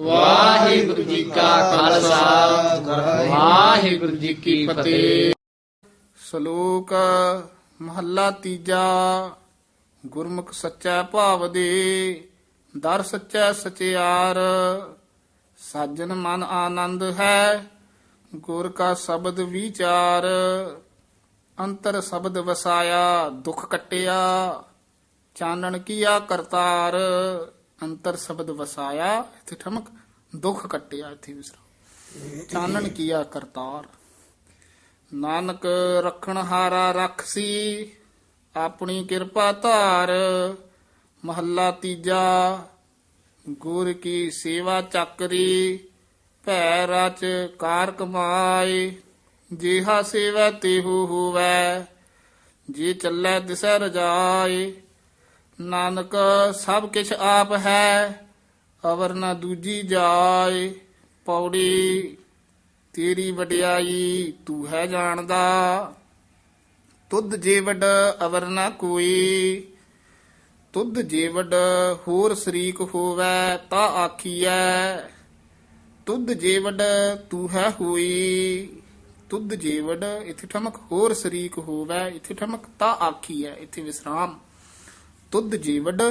ਵਾਹਿਗੁਰੂ ਜੀ ਕਾ ਖਾਲਸਾ। ਵਾਹਿਗੁਰੂ ਜੀ ਕੀ ਫਤਿਹ। ਸ਼ਲੋਕ ਮਹੱਲਾ ਤੀਜਾ। ਗੁਰਮੁਖ ਸੱਚਾ ਭਾਵ ਦੇ, ਦਰ ਸੱਚਾ ਸਚਿਆਰ। ਸਾਜਨ ਮਨ ਆਨੰਦ ਹੈ, ਗੁਰ ਕਾ ਸ਼ਬਦ ਵਿਚਾਰ। ਅੰਤਰ ਸ਼ਬਦ ਵਸਾਇਆ, ਦੁਖ ਕਟਿਆ, ਚਾਨਣ ਕੀਆ ਕਰਤਾਰ। ਅੰਤਰ ਸ਼ਬਦ ਵਸਾਇਆ, ਇੱਥੇ ਠਮਕ, ਦੁਖ ਕਟਿਆ, ਇੱਥੇ ਵਿਸਰਾਮ। ਚਾਨਣ ਕੀਆ ਕਰਤਾਰ। ਨਾਨਕ ਰਖਣ ਹਾਰਾ ਰਖਸੀ, ਆਪਣੀ ਕਿਰਪਾ ਧਾਰ। ਮਹੱਲਾ ਤੀਜਾ, ਗੁਰ ਕੀ ਸੇਵਾ ਚੱਕਰੀ। ਭੈ ਰਚ ਕਾਰ ਕਮਾਏ, ਜਿਹਾ ਸੇਵਾ ਤਿਹੂ ਹੋਵੈ। ਜੇ ਚੱਲੈ ਦਿਸੈ ਰਜਾਏ ਨਾਨਕ ਸਭ ਕਿਛ ਆਪ ਹੈ, ਅਵਰ ਨਾ ਦੂਜੀ ਜਾਏ। ਪੌੜੀ, ਤੇਰੀ ਵਡਿਆਈ ਤੂੰ ਹੈ ਜਾਣਦਾ। ਤੁਧ ਜੇ ਅਵਰ ਨਾ ਕੋਈ। ਤੁਧ ਜੇ ਹੋਰ ਸ਼ਰੀਕ ਹੋਵੈ ਤਾ ਆਖੀਐ, ਤੁਧ ਜੇ ਵਡ ਤੂੰ ਹੈ ਹੋਈ। ਤੁਧ ਜੇ ਇਥੇ ਠਮਕ ਹੋਰ ਸ਼ਰੀਕ ਹੋਵੈ, ਇਥੇ ਠਮਕ ਤਾ ਆਖੀਐ, ਇਥੇ ਵਿਸਰਾਮ। ਤੁਧ ਜੇ ਵਡ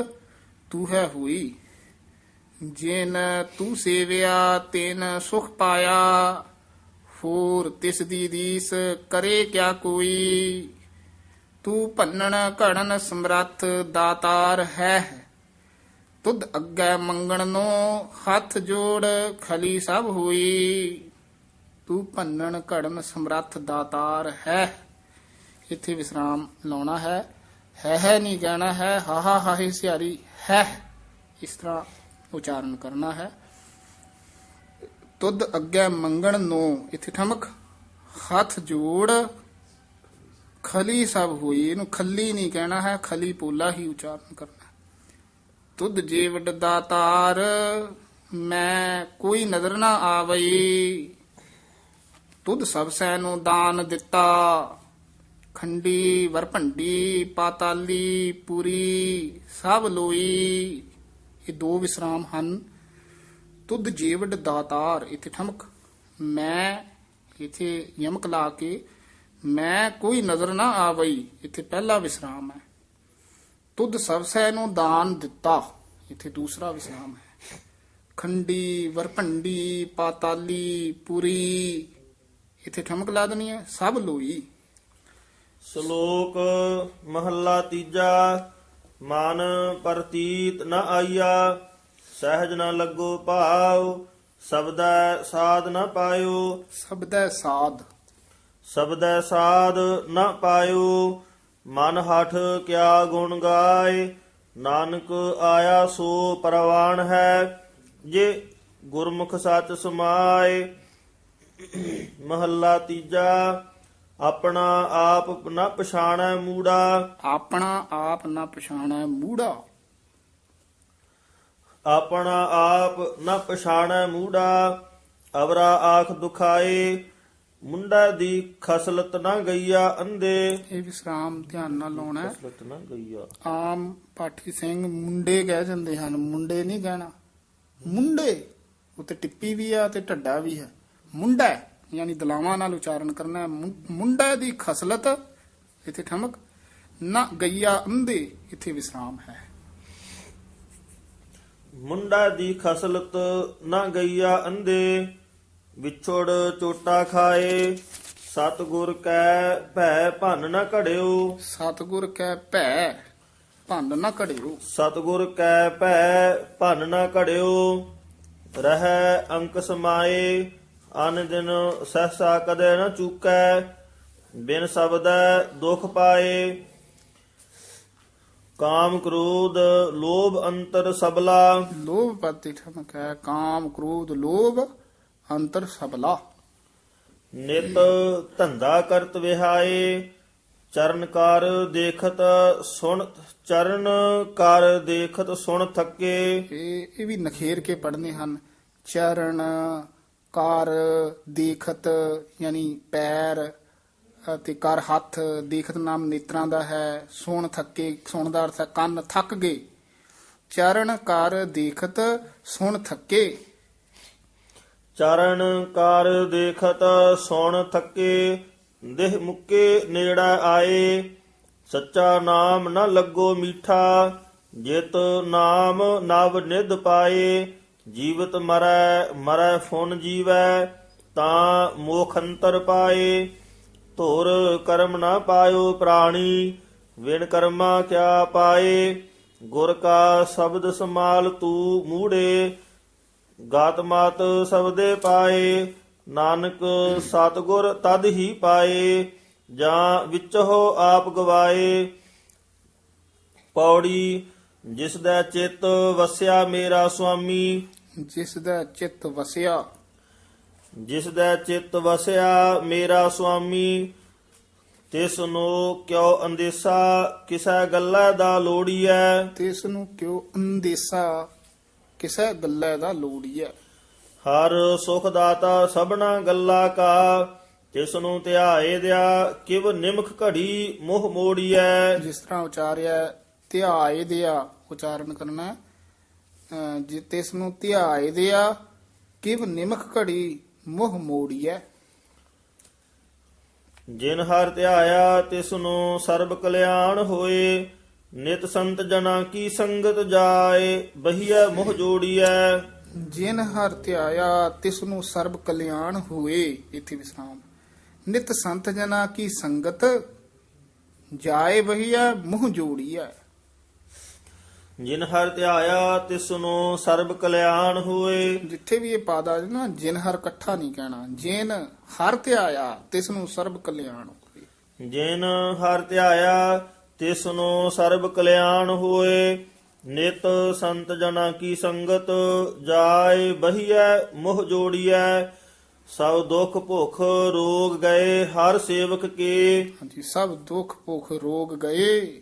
ਤੂੰ ਹੈ ਹੋਈ। ਜਿਨ ਤੂੰ ਸੇਵਿਆ, ਤੈਨ ਸੁਖ ਪਾਇਆ। ਹੋਰ ਤਿਸ ਦੀ ਰੀਸ ਕਰੇ ਕਿਆ ਕੋਈ। ਤੂੰ ਭੰਨਣ ਘੜਨ ਸਮਰੱਥ ਦਾਤਾਰ ਹੈ। ਤੁਧ ਅੱਗੇ ਮੰਗਣ ਨੂੰ ਹੱਥ ਜੋੜ ਖਲੀ ਸਭ ਹੋਈ। ਤੂੰ ਭੰਨਣ ਘੜਨ ਸਮਰੱਥ ਦਾਤਾਰ ਹੈ। ਇੱਥੇ ਵਿਸਰਾਮ ਲਾਉਣਾ ਹੈ। ਹੈ ਹੈ ਨਹੀਂ ਕਹਿਣਾ ਹੈ, ਹਾ ਹਾ ਹਾਹੀ ਸਿਆਰੀ ਹੈ, ਇਸ ਤਰ੍ਹਾਂ ਉਚਾਰਨ ਕਰਨਾ ਹੈ। ਤੁਧ ਅੱਗੇ ਮੰਗਣ ਨੂੰ, ਇੱਥੇ ਠਮਕ, ਹੱਥ ਜੋੜ, ਖਲੀ ਸਭ ਹੋਈ, ਇਹਨੂੰ ਖੱਲੀ ਨਹੀਂ ਕਹਿਣਾ ਹੈ, ਖਲੀ ਪੋਲਾ ਹੀ ਉਚਾਰਨ ਕਰਨਾ ਤੁਧ ਜੇ ਦਾਤਾਰ ਮੈਂ ਕੋਈ ਨਜ਼ਰ ਨਾ ਆਵਈ, ਤੁਧ ਸਭ ਸੈ ਨੂੰ ਦਾਨ ਦਿੱਤਾ ਖੰਡੀ, ਵਰਭੰਡੀ, ਪਾਤਾਲੀ, ਪੁਰੀ, ਸਭ ਲੋਈ। ਇਹ ਦੋ ਵਿਸਰਾਮ ਹਨ। ਤੁਧ ਜੀਵਡ ਦਾਤਾਰ, ਇਥੇ ਠਮਕ। ਮੈਂ ਇਥੇ ਯਮਕ ਲਾ ਕੇ, ਮੈਂ ਕੋਈ ਨਜ਼ਰ ਨਾ ਆਵਈ, ਇਥੇ ਪਹਿਲਾ ਵਿਸਰਾਮ ਹੈ। ਤੁਧ ਸਭਸੈ ਨੂੰ ਦਾਨ ਦਿੱਤਾ, ਇਥੇ ਦੂਸਰਾ ਵਿਸਰਾਮ ਹੈ। ਖੰਡੀ, ਵਰਭੰਡੀ, ਪਾਤਾਲੀ, ਪੁਰੀ, ਇਥੇ ਠਮਕ ਲਾ ਦੇਣੀ ਹੈ, ਸਭ ਲੋਈ। ਸ਼ਲੋਕ ਮਹੱਲਾ ਤੀਜਾ ਮਨ ਪ੍ਰਤੀਤ ਨ ਆਈਆ ਸਹਿਜ ਨ ਲੱਗੋ ਭਾਵ ਸਬਦੈ ਸਾਧ ਨ ਪਾਇਓ। ਸਬਦੈ ਸਾਧ। ਸਬਦੈ ਸਾਧ ਨ ਪਾਇਓ ਮਨ ਹਠ ਕਿਆ ਗੁਣ ਗਾਏ ਨਾਨਕ ਆਇਆ ਸੋ ਪਰਵਾਨ ਹੈ ਜੇ ਗੁਰਮੁਖ ਸੱਚ ਸਮਾਏ। ਮਹੱਲਾ ਤੀਜਾ ਆਪਣਾ ਆਪ ਨ ਪਛਾਣੈ ਮੂੜਾ। ਆਪਣਾ ਆਪ ਨਾ ਪਛਾਣੈ ਮੂੜਾ। ਆਪਣਾ ਆਪ ਨ ਪਛਾਣੈ ਮੂੜਾ। ਅਵਰਾ ਆਖ ਦੁਖਾਏ ਮੁੰਡਾ ਦੀ ਖਸਲਤ ਨ ਗਈਆ ਅੰਦੇ ਇਹ ਵਿਸਰਾਮ ਧਿਆਨ ਨਾਲ ਲਾਉਣਾ ਹੈ। ਖਸਲਤ ਨ ਗਈਆ। ਆਮ ਪਾਠੀ ਸਿੰਘ ਮੁੰਡੇ ਕਹਿ ਜਾਂਦੇ ਹਨ ਮੁੰਡੇ ਨਹੀਂ ਕਹਿਣਾ। ਮੁੰਡੇ ਉੱਤੇ ਟਿੱਪੀ ਵੀ ਆ ਤੇ ਢੱਡਾ ਵੀ ਹੈ। ਮੁੰਡਾ ਯਾਨੀ ਦਲਾਵਾਂ ਨਾਲ ਉਚਾਰਨ ਕਰਨਾ ਮੁੰਡਾ ਦੀ ਖਸਲਤ ਇੱਥੇ ਠਮਕ ਨਾ ਗਈਆ ਅੰਦੇ ਇੱਥੇ ਵਿਸਰਾਮ ਹੈ। ਮੁੰਡਾ ਦੀ ਖਸਲਤ ਨ ਗਈਆ ਅੰਦੇ ਵਿਛੋੜ ਚੋਟਾ ਖਾਏ। ਸਤਗੁਰ ਕੈ ਭੈ ਭੰਨ ਨ ਘੜਿਓ। ਸਤਗੁਰ ਕੈ ਭੈ ਭੰਡ ਨਾ ਘੜਿਓ। ਸਤਗੁਰ ਕੈ ਭੈ ਭੰਨ ਨ ਘੜਿਓ। ਰਹਿ ਅੰਕ ਸਮਾਏ ਅਨ ਦਿਨ ਸਹਸਾ ਕਦੇ ਨ ਚੂਕੈ ਬਿਨ ਸ਼ਬਦੈ ਦੁਖ ਪਾਏ। ਕਾਮ ਕ੍ਰੋਧ ਲੋਭ ਅੰਤਰ ਸਬਲਾ। ਲੋਭ ਪਤੀ ਠਮਕ ਹੈ ਕਾਮ ਕ੍ਰੋਧ ਲੋਭ ਅੰਤਰ ਸਬਲਾ। ਨਿਤ ਧੰਦਾ ਕਰਤ ਵਿਹਾਏ ਚਰਨ ਕਰ ਦੇਖਤ ਸੁਣ ਚਰਨ ਕਰ ਦੇਖਤ ਸੁਣ ਥੱਕੇ। ਇਹ ਇਹ ਵੀ ਨਖੇਰ ਕੇ ਪੜਨੇ ਹਨ ਚਰਨ ਕਾਰ ਦੇਖਤ, ਯਾਨੀ ਪੈਰ ਤੇ ਕਰ ਹੱਥ ਦੇਖਤ ਨਾਮ ਨੇਤਰਾਂ ਦਾ ਹੈ। ਸੁਣ ਥੱਕੇ ਸੁਣ ਦਾ ਅਰਥ ਕੰਨ ਥੱਕ ਗਏ। ਚਰਨ ਕਰ ਦੇਖਤ, ਸੁਣ ਥੱਕੇ। ਚਰਨ ਕਰ ਦੇਖਤ, ਸੁਣ ਥੱਕੇ, ਦੇਹ ਮੁੱਕੇ ਨੇੜਾ ਆਏ। ਸੱਚਾ ਨਾਮ ਨਾ ਲੱਗੋ ਮੀਠਾ, ਜਿਤ ਨਾਮ ਨਵ ਨਿਧ ਪਾਏ। ਜੀਵਤ ਮਰੈ ਮਰੈ ਫੁਨ ਜੀਵੈ, ਤਾਂ ਮੋਖ ਅੰਤਰ ਪਾਏ। ਧੁਰ ਕਰਮ ਨਾ ਪਾਇਓ ਪ੍ਰਾਣੀ, ਵਿਣ ਕਰਮਾ ਕਿਆ ਪਾਏ। ਗੁਰ ਕਾ ਸ਼ਬਦ ਸਮਾਲ ਤੂ ਮੂੜੇ, ਗਾਤ ਮਾਤ ਸਬਦੇ ਪਾਏ। ਨਾਨਕ ਸਤਗੁਰ ਤਦ ਹੀ ਪਾਏ, ਜਾਂ ਵਿੱਚ ਹੋ ਆਪ ਗਵਾਏ। ਪੌੜੀ, ਜਿਸ ਦਾ ਚਿੱਤ ਵਸਿਆ ਮੇਰਾ ਸੁਆਮੀ ਜਿਸ ਦਾ ਚਿੱਤ ਵਸਿਆ। ਜਿਸ ਦਾ ਚਿੱਤ ਵਸਿਆ ਮੇਰਾ ਸੁਆਮੀ ਤਿਸ ਨੂੰ ਕਿਉ ਅੰਦੇਸਾ ਕਿਸੈ ਗੱਲਾਂ ਦਾ ਲੋੜੀਐ। ਤਿਸ ਨੂੰ ਕਿਉ ਅੰਦੇਸਾ ਕਿਸੇ ਗੱਲੇ ਦਾ ਲੋੜੀਐ। ਹਰ ਸੁਖ ਦਾਤਾ ਸਭਨਾ ਗੱਲਾ ਕਾ ਤਿਸ ਨੂੰ ਧਿਆਏ ਦਿਆ ਕਿਵ ਨਿਮਖ ਘੜੀ ਮੋਹ ਮੋੜੀਐ। ਜਿਸ ਤਰ੍ਹਾਂ ਉਚਾਰਿਆ ਧਿਆਏ ਦਿਆ ਉਚਾਰਨ ਕਰਨਾ। ਹੈ। ਅਹ ਜੇ ਤਿਸ ਨੂੰ ਧਿਆਏ ਦਿਆ ਕਿਵ ਨਿਮਖ ਘੜੀ ਮੋਹ ਮੋੜੀਐ। ਜਿਨ ਹਰ ਧਿਆਇਆ ਤਿਸ ਨੂੰ ਸਰਬ ਕਲਿਆਣ ਹੋਏ। ਨਿਤ ਸੰਤ ਜਨਾ ਕੀ ਸੰਗਤ ਜਾਏ ਬਹੀਐ ਮੋਹ ਜੋੜੀਐ। ਜਿਨ ਹਰ ਧਿਆਇਆ ਤਿਸ ਨੂੰ ਸਰਬ ਕਲਿਆਣ ਹੋਏ ਇਥੇ ਵਿਸਰਾਮ। ਨਿਤ ਸੰਤ ਜਨਾ ਕੀ ਸੰਗਤ ਜਾਏ ਬਹੀਆ ਮੂੰਹ ਜੋੜੀਐ। ਜਿਨ ਹਰ ਧਿਆਇਆ ਤਿਸ ਨੂੰ ਸਰਬ ਕਲਿਆਣ ਹੋਏ। ਜਿੱਥੇ ਵੀ ਇਹ ਪਾਦ ਆ ਜਾਏ ਨਾ ਜਿਨ ਹਰ ਇਕੱਠਾ ਨਹੀਂ ਕਹਿਣਾ ਜਿਨ ਹਰ ਧਿਆਇਆ ਤਿਸ ਨੂੰ ਸਰਬ ਕਲਿਆਣ ਹੋਏ। ਜਿਨ ਹਰ ਧਿਆਇਆ ਤਿਸ ਨੂੰ ਸਰਬ ਕਲਿਆਣ ਹੋਏ ਨਿਤ ਸੰਤ ਜਨਾ ਕੀ ਸੰਗਤ ਜਾਏ ਬਹੀਐ ਮੋਹ ਜੋੜੀਐ ਸਭ ਦੁੱਖ ਭੁਖ ਰੋਗ ਗਏ ਹਰ ਸੇਵਕ ਕੇ। ਹਾਂਜੀ ਸਭ ਦੁੱਖ ਭੁਖ ਰੋਗ ਗਏ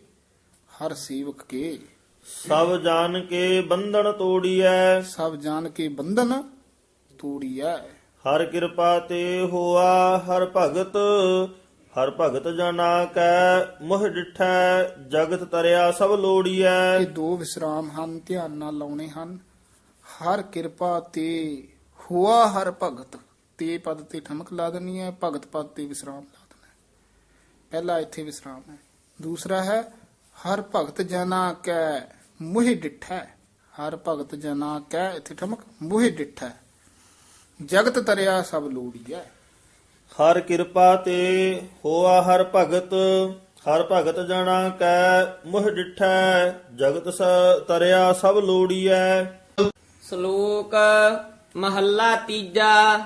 ਹਰ ਸੇਵਕ ਕੇ। ਸਭ ਜਾਣ ਕੇ ਬੰਧਨ ਤੋੜੀਐ। ਸਭ ਜਾਣ ਕੇ ਬੰਧਨ ਤੋੜੀਐ। ਹਰ ਕਿਰਪਾ ਤੇ ਹੋਆ ਹਰ ਭਗਤ ਹਰ ਭਗਤ ਜਨਾ ਕੈ ਮੋਹ ਡਿਠੈ ਜਗਤ ਤਰਿਆ ਸਭ ਲੋੜੀਐ। ਇਹ ਦੋ ਵਿਸਰਾਮ ਹਨ ਧਿਆਨ ਨਾਲ ਲਾਉਣੇ ਹਨ। ਹਰ ਕਿਰਪਾ ਤੇ ਹੁਆ ਹਰ ਭਗਤ ਤੇ ਪਦ ਤੇ ਠਮਕ ਲਾ ਦੇਣੀ ਹੈ ਭਗਤ ਪਦ ਤੇ ਵਿਸਰਾਮ ਲਾ ਦੇਣਾ ਹੈ। ਪਹਿਲਾ ਇੱਥੇ ਵਿਸਰਾਮ ਹੈ ਦੂਸਰਾ ਹੈ ਹਰ ਭਗਤ ਜਨਾ ਕੈ ਮੁਹਿ ਡਿਠੈ। ਹਰ ਭਗਤ ਜਨਾ ਕੈ ਇੱਥੇ ਠਮਕ ਮੁਹਿ ਡਿਠੈ। ਜਗਤ ਤਰਿਆ ਸਭ ਲੋੜੀਐ। ਹਰ ਕਿਰਪਾ ਤੇ ਹੋਆ ਹਰ ਭਗਤ ਹਰ ਭਗਤ ਜਣਾ ਕੈ ਮੁਹ ਡਿਠੈ। ਜਗਤ ਸ ਤਰਿਆ ਸਭ ਲੋੜੀਐ। ਸ਼ਲੋਕ ਮਹੱਲਾ ਤੀਜਾ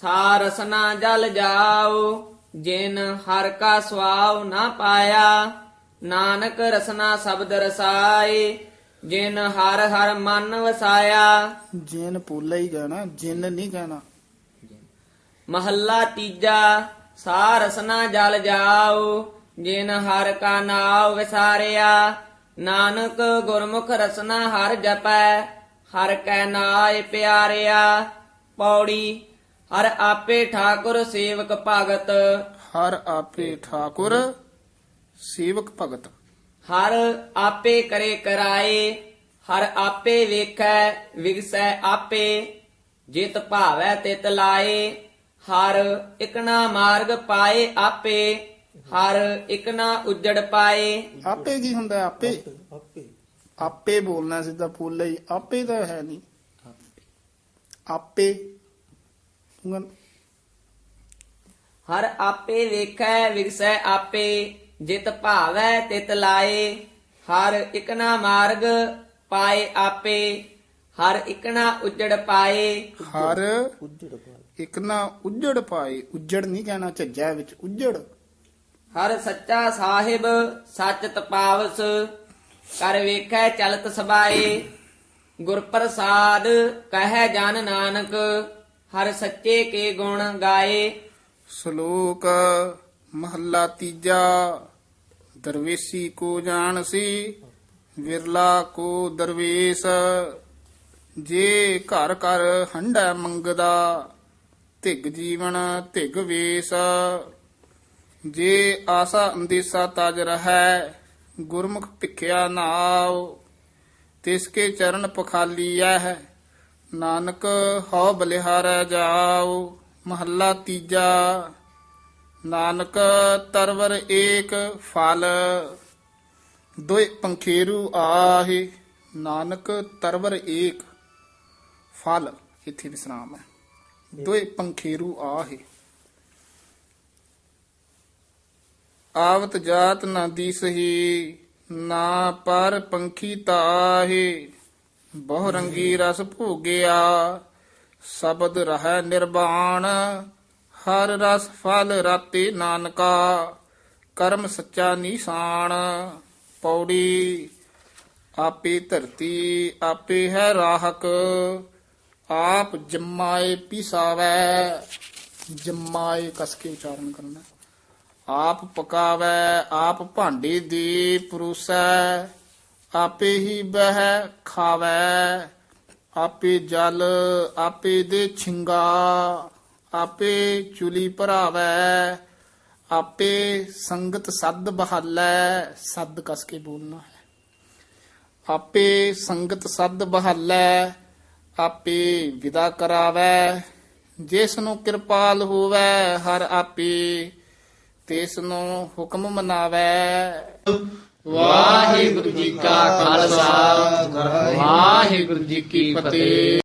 ਸਾਰਸਨਾ ਜਲ ਜਾਓ ਜਿਨ ਹਰ ਕਾ ਸਵਾਵ ਨਾ ਪਾਇਆ। ਨਾਨਕ ਰਸਨਾ ਸ਼ਬਦ ਰਸਾਏ ਜਿਨ ਹਰ ਹਰ ਮਨ ਵਸਾਇਆ। ਜਿਨ ਪੋਲਾ ਹੀ ਕਹਿਣਾ ਜਿਨ ਨਹੀਂ ਕਹਿਣਾ ਮਹੱਲਾ ਤੀਜਾ ਸਾਰਸਨਾ ਜਲ ਜਾਓ ਜਿਨ ਹਰ ਕਾ ਨਾਮ ਵਿਸਾਰਿਆ। ਨਾਨਕ ਗੁਰਮੁਖ ਰਸਨਾ ਹਰ ਜਪੈ ਹਰ ਕੈ ਨਾਏ ਪਿਆਰਿਆ। ਪੌੜੀ ਹਰ ਆਪੇ ਠਾਕੁਰ ਸੇਵਕ ਭਗਤ। ਹਰ ਆਪੇ ਠਾਕੁਰ ਸੇਵਕ ਭਗਤ। ਹਰ ਆਪੇ ਕਰੇ ਕਰਾਏ ਹਰ ਆਪੇ ਵੇਖੈ ਵਿਗਸੈ ਆਪੇ ਜਿਤ ਭਾਵੈ ਤਿਤ ਲਾਏ ਹਰ ਇਕਣਾ ਮਾਰਗ ਪਾਏ ਆਪੇ ਹਰ ਇਕਣਾ ਉਜੜ ਪਾਏ। ਆਪੇ ਕੀ ਹੁੰਦਾ? ਆਪੇ। ਆਪੇ ਬੋਲਣਾ ਸਿੱਧਾ ਪੋਲਾ ਹੀ ਆਪੇ ਤਾਂ ਹੈ ਨਹੀਂ। ਆਪੇ। ਹਰ ਆਪੇ ਵੇਖੈ ਵਿਗਸੈ ਆਪੇ ਜਿਤ ਭਾਵੈ ਤਿਤ ਲਾਏ ਹਰ ਇਕਣਾ ਮਾਰਗ ਪਾਏ ਆਪੇ ਹਰ ਇਕਣਾ ਉਜੜ ਪਾਏ। ਹਰ ਇੱਕ ਨਾ ਉੱਜੜ ਪਾਏ ਉੱਜੜ ਨਹੀਂ ਕਹਿਣਾ ਝੱਜਾ ਵਿੱਚ ਉੱਜੜ। ਹਰ ਸੱਚਾ ਸਾਹਿਬ ਸੱਚ ਤਪਾਵਸ ਕਰ ਵੇਖੈ ਚਲਤ ਸਬਾਏ। ਗੁਰ ਪ੍ਰਸਾਦ ਕਹੈ ਜਨ ਨਾਨਕ ਹਰ ਸੱਚੇ ਕੇ ਗੁਣ ਗਾਏ। ਸ਼ਲੋਕ ਮਹੱਲਾ ਤੀਜਾ। ਦਰਵੇਸੀ ਕੋ ਜਾਣ ਸੀ ਵਿਰਲਾ ਕੋ ਦਰਵੇਸ। ਜੇ ਘਰ ਘਰ ਹੰਡਾ ਮੰਗਦਾ, ਧਿਗ ਜੀਵਨ ਧਿਗ ਵੇਸ। ਜੇ ਆਸਾ ਅੰਦੇਸਾ ਤਜ ਰਹੈ, ਗੁਰਮੁਖ ਭਿਖਿਆ ਨਾਉ। ਤਿਸ ਕੇ ਚਰਨ ਪਖਾਲੀਐ ਹੈ ਨਾਨਕ ਹਉ ਬਲਿਹਾਰੈ ਜਾਓ ਮਹੱਲਾ ਤੀਜਾ ਨਾਨਕ ਤਰਵਰ ਏਕ ਫਲ ਦੋਇ ਪੰਖੇਰੂ ਆਹੇ ਨਾਨਕ ਤਰਵਰ ਏਕ ਫਲ। ਇੱਥੇ ਵਿਸਰਾਮ ਹੈ। ਦੋਇ ਪੰਖੇਰੂ ਆਹੇ। ਆਵਤ ਜਾਤ ਨਾ ਦੀਸਹੀ ਨਾ ਪਰ ਪੰਖੀ ਤਾਹੇ। ਬਹੁ ਰੰਗੀ ਰਸ ਭੋਗਿਆ ਸ਼ਬਦ ਰਹਿ ਨਿਰਵਾਣ। ਹਰ ਰਸ ਫਲ ਰਾਤੇ ਨਾਨਕਾ, ਕਰਮ ਸੱਚਾ ਨਿਸ਼ਾਨ। ਪੌੜੀ, ਆਪੇ ਧਰਤੀ, ਆਪੇ ਹੈ ਰਾਹਕ, ਆਪ ਜਮਾਏ ਪਿਸਾਵੈ। ਜਮਾਏ ਕਸ ਕੇ ਉਚਾਰਨ ਕਰਨਾ। ਆਪ ਪਕਾਵੈ, ਆਪ ਭਾਂਡੇ ਦੇ ਪਰੋਸੈ, ਆਪੇ ਹੀ ਬਹਿ ਖਾਵੈ। ਆਪੇ ਜਲ, ਆਪੇ ਦੇ ਛਿੰਗਾ। ਆਪੇ ਚੁਲੀ ਭਰਾਵੈ, ਆਪੇ ਸੰਗਤ ਸੱਦ ਬਹਾਲੈ, ਸੱਦ ਕਸ ਕੇ ਬੋਲਣਾ ਹੈ। ਆਪੇ ਸੰਗਤ ਸੱਦ ਬਹਾਲੈ, ਆਪੇ ਵਿਦਾ ਕਰਾਵੈ, ਜਿਸ ਨੂੰ ਕਿਰਪਾਲ ਹੋਵੈ, ਹਰ ਆਪੇ ਤਿਸ ਨੂੰ ਹੁਕਮ ਮਨਾਵੈ। ਵਾਹਿਗੁਰੂ ਜੀ ਕਾ ਖਾਲਸਾ, ਵਾਹਿਗੁਰੂ ਜੀ ਕੀ ਫਤਿਹ।